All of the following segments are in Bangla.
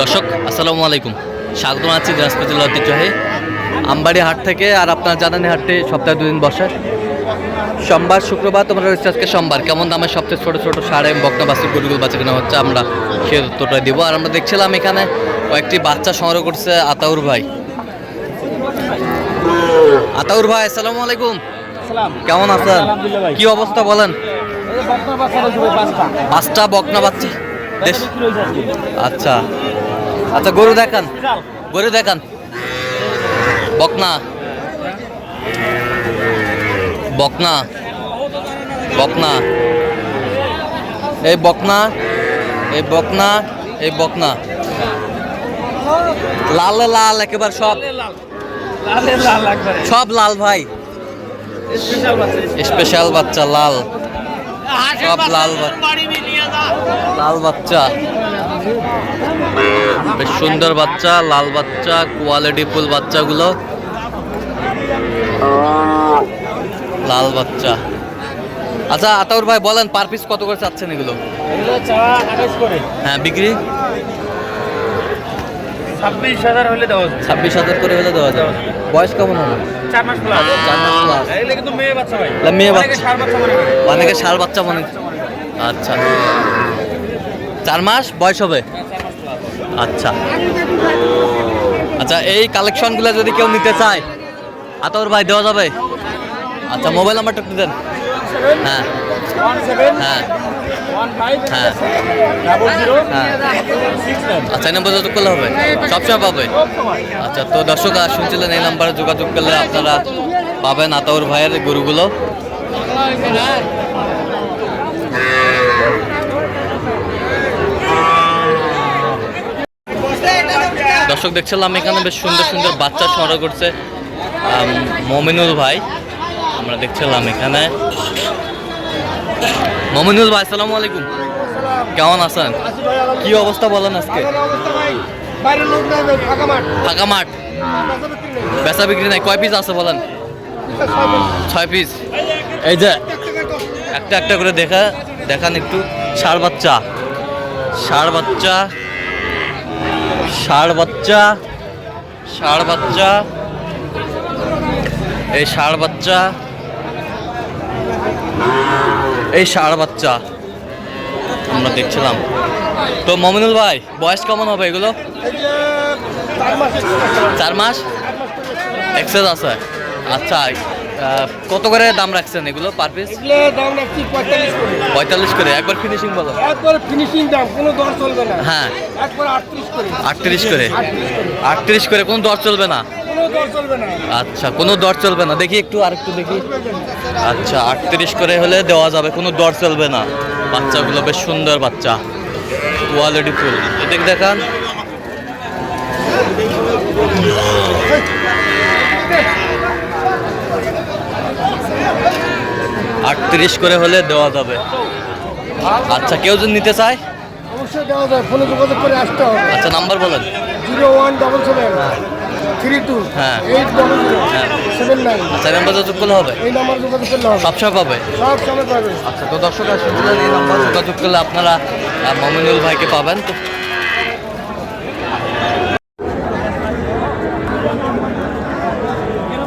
দর্শক আসসালামু আলাইকুম। স্বাগত আছি দিনাজপুর জেলার ঐতিহ্যবাহী আমবাড়ি হাট থেকে আর আপনার জানানি হাটে সপ্তাহে দুদিন বসে। সোমবার শুক্রবার তোমরা রয়েছে আজকে সোমবার। কেমন দামে সবচেয়ে ছোটো ছোট সাড়ে বকনা বাসি গরুগুলো বাচ্চা কেনা হচ্ছে আমরা সে উত্তরটা দিব। আর আমরা দেখছিলাম এখানে কয়েকটি বাচ্চা সংগ্রহ করছে আতাউর ভাই। আতাউর ভাই আসসালামু আলাইকুম। কেমন আছেন? কি অবস্থা বলেন? পাঁচটা বকনা বাচ্চা। আচ্ছা। আচ্ছা গরু দেখান। গরু দেখান। বকনা। বকনা। বকনা। এই বকনা এই বকনা এই বকনা। লাল লাল একেবারে সব। সব লাল ভাই। স্পেশাল বাচ্চা লাল। সব লাল বাচ্চা লাল বাচ্চা। বেশ সুন্দর বাচ্চা লাল বাচ্চা কোয়ালিটি ফুল বাচ্চাগুলো। লাল বাচ্চা। আচ্ছা আতাউর ভাই বলেন পার পিস কত করে চাচ্ছেন এগুলো? হ্যাঁ বিক্রি? ছাব্বিশ হাজার হলে দেওয়া ছাব্বিশ হাজার করে হলে দেওয়া যাবে। বয়স কেমন হবে? চার মাস প্লাস চার মাস plus। এগুলো কিন্তু মেয়ে বাচ্চা ভাই। মেয়ে অনেকে বাচ্চা। ষাঁড় বাচ্চা মনে করে। অনেকে ষাড় বাচ্চা মনে আচ্ছা। চার মাস বয়স হবে? আচ্ছা। আচ্ছা এই কালেকশনগুলো যদি কেউ নিতে চায় আতর ভাই দেওয়া যাবে? আচ্ছা মোবাইল নাম্বারটা একটু দেন। হ্যাঁ ওয়ান সেভেন হ্যাঁ। হ্যাঁ। হ্যাঁ। নাইন আচ্ছা এই নাম্বার যোগাযোগ করলে হবে? সবসময় পাবে? আচ্ছা তো দর্শক আর শুনছিলেন এই নাম্বারে যোগাযোগ করলে আপনারা পাবেন আতাউর ভাইয়ের গরুগুলো। দর্শক দেখছিলাম এখানে বেশ সুন্দর সুন্দর বাচ্চা সংগ্রহ করছে মমিনুল ভাই। আমরা দেখছিলাম এখানে। মমিনুল ভাই, আসসালামু আলাইকুম। কেমন আছেন? কি অবস্থা বলেন আজকে? ফাঁকা মাঠ। বেচা বিক্রি নাই। কয় পিস আছে বলেন? ছয় পিস। এই যে, একটা একটা করে দেখা, দেখান একটু। ষাড় বাচ্চা। ষাড় বাচ্চা। ষাড় বাচ্চা। ষাড় বাচ্চা। এই ষাড় বাচ্চা। এই ষাড় বাচ্চা। আমরা দেখছিলাম। তো মমিনুল ভাই বয়স কেমন হবে এগুলো? চার মাস? এক্সেস আছে। আচ্ছা কত করে দাম রাখছেন এগুলো পার পিস দাম রাখছি পঁয়তাল্লিশ করে। পঁয়তাল্লিশ করে একবার ফিনিশিং বলো। একবার ফিনিশিং দাম কোনো দর চলবে না। হ্যাঁ। একবার আটত্রিশ করে। আটত্রিশ করে। আটত্রিশ কোনো দর চলবে না। আচ্ছা কোনো দর চলবে না। দেখি একটু আর একটু দেখি। আচ্ছা আটত্রিশ করে হলে দেওয়া যাবে কোনো দর চলবে না। বাচ্চাগুলো বেশ সুন্দর বাচ্চা। Quality full. এদিকে দেখান। আটত্রিশ করে হলে দেওয়া যাবে। আচ্ছা কেউ যদি নিতে চায়? অবশ্যই দেওয়া যায় ফোনে যোগাযোগ করে আসতে হবে। আচ্ছা নাম্বার বলেন। Zero one double seven. Three two. Eight double zero. Seven nine আচ্ছা নাম্বার যোগাযোগ করলে হবে? এই নাম্বার যোগাযোগ করলে হবে। সবসময় পাবে সব পাবে। আচ্ছা তো দর্শক আসলে এই নাম্বার যোগাযোগ করলে আপনারা আহ, ভাইকে পাবেন। তো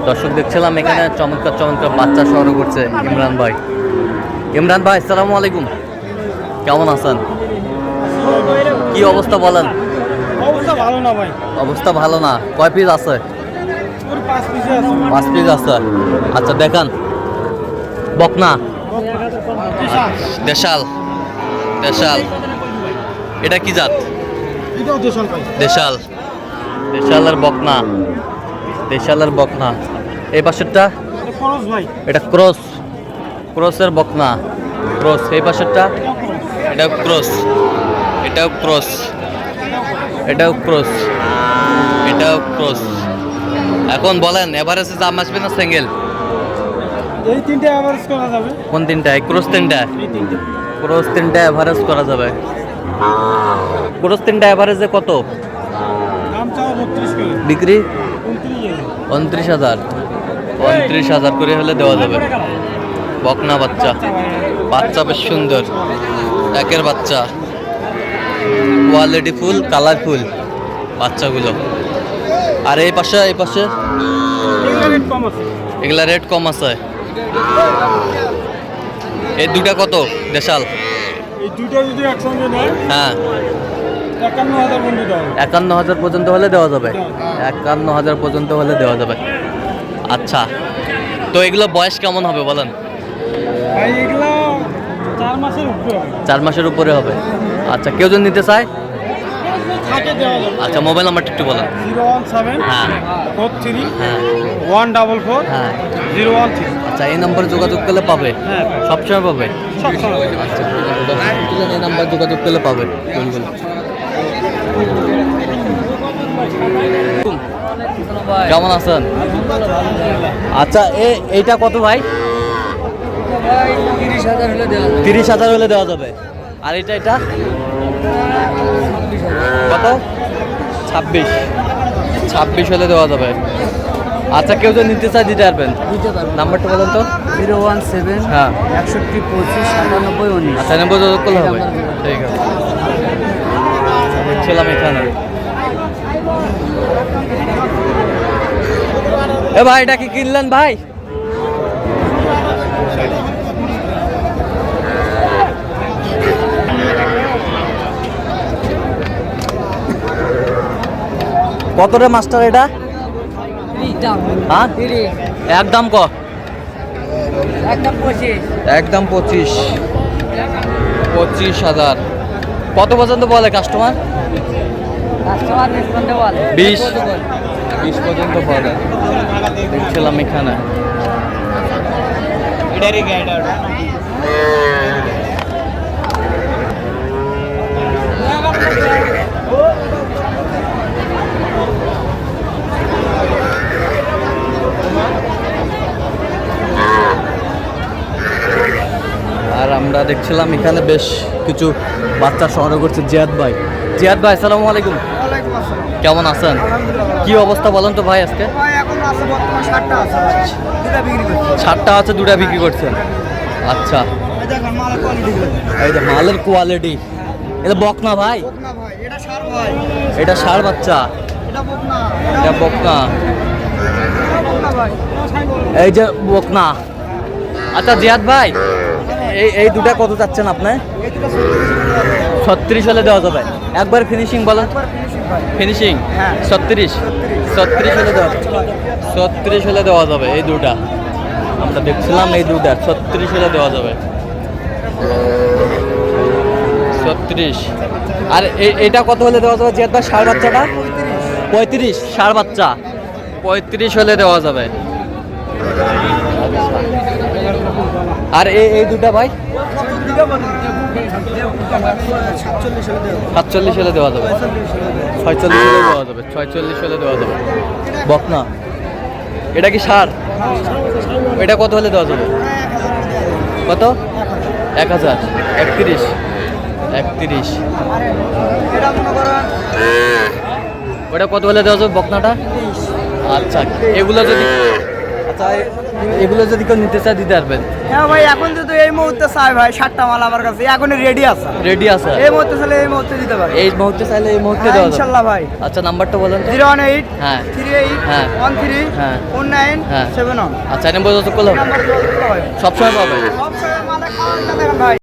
দর্শক দেখছিলাম এখানে চমৎকার চমৎকার বাচ্চা সংগ্রহ করছে ইমরান ভাই। ইমরান ভাই আসসালামু আলাইকুম। কেমন আছেন? কি অবস্থা বলেন? ভালো না ভাই? অবস্থা ভালো না। কয় পিস আছে? পাঁচ পিসে আছে। আচ্ছা দেখান। বকনা? দেশাল। দেশাল। এটা কি জাত? দেশাল দেশাল। দেশালের বকনা। দেশালের বকনা। এই পাশেরটা? এটা ক্রস ক্রসের বকনা। ক্রস। এই পাশেরটা? এটাও ক্রস। এটাও ক্রস। এটাও ক্রস এটাও ক্রস। এখন বলেন এভারেজে দাম আসবে না সিঙ্গেল এই তিনটে অ্যাভারেজ করা যাবে। কোন তিনটা? ক্রস তিনটা? ক্রস তিনটা এভারেজ করা যাবে। ক্রস তিনটা এভারেজে কত? বিক্রি? উনত্রিশ হাজার। উনত্রিশ হাজার করে হলে দেওয়া যাবে। বকনা বাচ্চা। বাচ্চা বেশ সুন্দর। একের বাচ্চা। কোয়ালিটি ফুল কালারফুল বাচ্চাগুলো। আর এই পাশে এই পাশে? এগুলো রেট কম আছে। এই দুটা কত দেশাল? হ্যাঁ। একান্ন হাজার পর্যন্ত হলে দেওয়া যাবে। একান্ন হাজার পর্যন্ত হলে দেওয়া যাবে। আচ্ছা। তো এগুলো বয়স কেমন হবে বলেন? এগুলো চার মাসের উপরে হবে। চার মাসের উপরে হবে। আচ্ছা কেউ যদি নিতে চায়? আচ্ছা মোবাইল নাম্বারটা একটু বলেন। জিরো ওয়ান সেভেন হ্যাঁ। ফোর থ্রি হ্যাঁ। ওয়ান ডাবল ফোর হ্যাঁ। Zero one three. আচ্ছা এই নাম্বারে যোগাযোগ করলে পাবে? হ্যাঁ সবসময় পাবে? সব সময় আচ্ছা এই নাম্বার যোগাযোগ করলে পাবে। কেমন আছেন? আচ্ছা এ এইটা কত ভাই? তিরিশ হাজার হলে দেওয়া যাবে। আর এটা এটা? কত? ছাব্বিশ। ছাব্বিশ হলে দেওয়া যাবে। আচ্ছা কেউ যদি নিতে চায় দিতে পারবেন। নাম্বারটা বলেন তো। জিরো ওয়ান সেভেন হ্যাঁ। একষট্টি পঁচিশ সাতানব্বই উনিশ। আচ্ছা নেব যোগাযোগ করলে হবে। ঠিক আছে। দেখছিলাম এখানে। এ ভাই এটা কি কিনলেন ভাই? কত রে মাস্টার এটা? হ্যাঁ? একদম ক? একদম পঁচিশ। একদম পঁচিশ। পঁচিশ হাজার। কত পর্যন্ত বলে কাস্টমার কাস্টমার বলে। বিশ? বিশ পর্যন্ত বলে। দেখছিলাম এখানে আর আমরা দেখছিলাম এখানে বেশ কিছু বাচ্চা সংগ্রহ করছে জিয়াদ ভাই। জিয়াদ ভাই আসসালামু আলাইকুম। ওয়ালাইকুম কেমন আছেন? কি অবস্থা বলেন তো ভাই আজকে? এখন আছে ষাটটা আছে। দুটা বিক্রি করছেন আচ্ছা। এই যে মালের কোয়ালিটি এটা বকনা ভাই? না ভাই এটা সার বাচ্চা? এটা বকনা। এই যে বকনা। আচ্ছা জিয়াদ ভাই। এই এই দুটা কত চাচ্ছেন আপনি? ছত্রিশ হলে দেওয়া যাবে। একবার ফিনিশিং বলেন। ফিনিশিং হ্যাঁ। ছত্রিশ। ছত্রিশ হলে দেওয়া ছত্রিশ হলে দেওয়া যাবে এই দুটা। আমরা দেখছিলাম এই দুটা। ছত্রিশ হলে দেওয়া যাবে। ছত্রিশ। আর এই এটা কত হলে দেওয়া যাবে? জিয়াদ ভাই ষাড় বাচ্চাটা? পঁয়ত্রিশ। ষাড় বাচ্চা। পঁয়ত্রিশ হলে দেওয়া যাবে। আর এই দুটা ভাই? সাতচল্লিশ হলে দেওয়া যাবে। ছয়চল্লিশ হলে দেওয়া যাবে, ছয়চল্লিশ হলে দেওয়া যাবে। বকনা। এটা কি সার? এটা কত হলে দেওয়া যাবে? কত? এক হাজার। একত্রিশ। একত্রিশ। ওটা কত হলে দেওয়া যাবে বকনাটা? আচ্ছা এগুলো যদি আচ্ছা এগুলো যদি কেউ নিতে চায় দিতে পারবেন। হ্যাঁ ভাই এখন যদি এই মুহূর্তে চাই ভাই সাতটা মাল আমার কাছে এখন রেডি আছে। রেডি আছে। এই মুহূর্তে চাইলে এই মুহূর্তে দিতে পারে এই মুহূর্তে চাইলে এই মুহূর্তে হ্যাঁ, দেওয়া যাবে। ইনশাল্লাহ ভাই। আচ্ছা নাম্বারটা বলেন তো। জিরো ওয়ান এইট হ্যাঁ। থ্রি এইট হ্যাঁ। ওয়ান থ্রি হ্যাঁ। ফোর নাইন হ্যাঁ। Seven one. আচ্ছা নম্বর যত কল হবে। সবসময় পাবেন। সব সময় মালে ভাই।